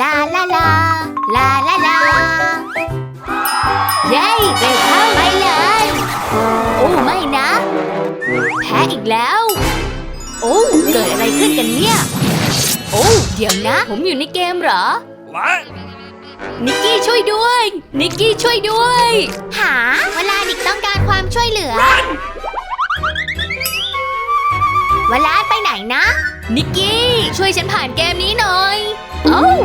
ลาลาลาลาลาลาเย้เร็วเข้าไปเลย โอ้ไม่นะ แพ้อีกแล้ว โอ้เกิดอะไรขึ้นกันเนี่ย โอ้เดี๋ยวนะ ผมอยู่ในเกมเหรอ What? นิกกี้ช่วยด้วย นิกกี้ช่วยด้วย หา เวลาดิกต้องการความช่วยเหลือ เวลาไปไหนนะ นิกกี้ ช่วยฉันผ่านเกมนี้หน่อย โอ้า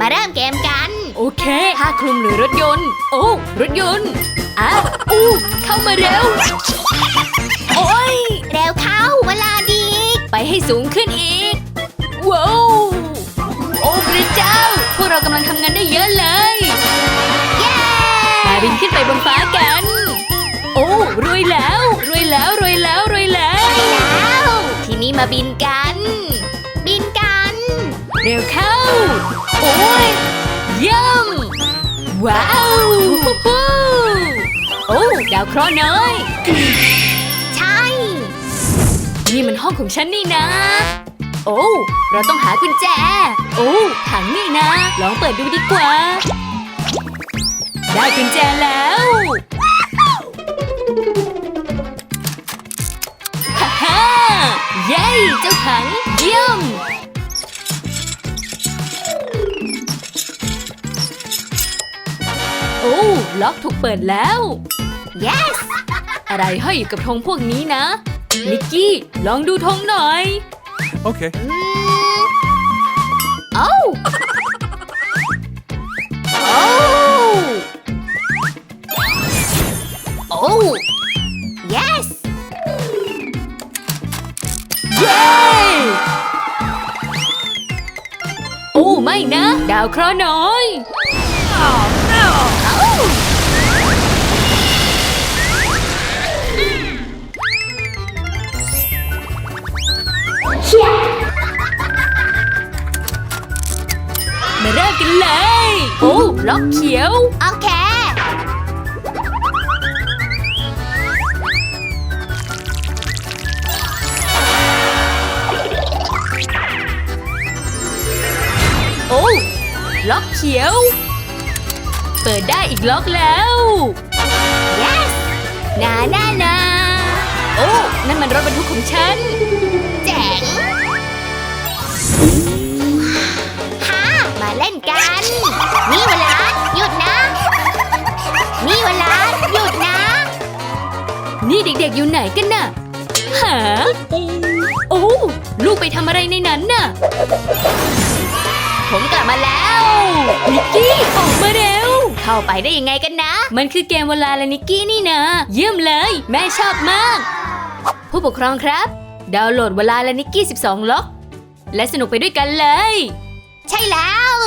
มาเริ่มเกมกัน โอเคผ้าคลุมหรือรถยนต์ โอ้รถยนต์อ้าวอู้เข้ามาเร็ว โอ้ยเร็วเข้าเวลาดีไปให้สูงขึ้นอีก ว้าว โอ้พระเจ้า พวกเรากำลังทำงานได้เยอะเลย เย้มาบินขึ้นไปบนฟ้ากัน โอ้รวยแล้วรวยแล้วรวยแล้วรวยแล้วแล้วทีนี้มาบินกันบินกัน เร็วเข้า โอ้ยเยี่ยมว้าวฮู้ฮู้โอ้ดาวเคราะห์น้อย ใช่ นี่มันห้องของฉันนี่นะ โอ้เราต้องหากุญแจ โอ้ถังนี่นะ ลองเปิดดูดีกว่า ได้กุญแจแล้วฮ่าฮ่าเย้เจ้าถังเยี่ยม ล็อกถูกเปิดแล้ว yes อะไรห้อยอยู่กับธงพวกนี้นะ นิกกี้ ลองดูธงหน่อย Okay. โอ้โอ้โอ้ yes เย้โอ้ ไม่นะ ดาวเคราะห์น้อย มาเริ่มกันเลย โอ้ล็อกเขียว โอเค โอ้ล็อกเขียว เปิดได้อีกล็อกแล้ว yes นานานาโอ้ นั่นมันรถบรรทุกของฉัน เจ๋ง ล่นกัน นี่เวลาหยุดนะ นี่เวลาหยุดนะ นี่เด็กๆอยู่ไหนกันน่ะ หา โอ้ ลูกไปทำอะไรในนั้นน่ะ ผมกลับมาแล้วนิกกี้ออกมาเร็ว เข้าไปได้ยังไงกันนะ มันคือเกมเวลาและนิกกี้นี่นะ เยี่ยมเลย แม่ชอบมาก ผู้ปกครองครับ ดาวน์โหลดเวลาและนิกกี้ 12 ล็อก และสนุกไปด้วยกันเลย ใช่แล้ว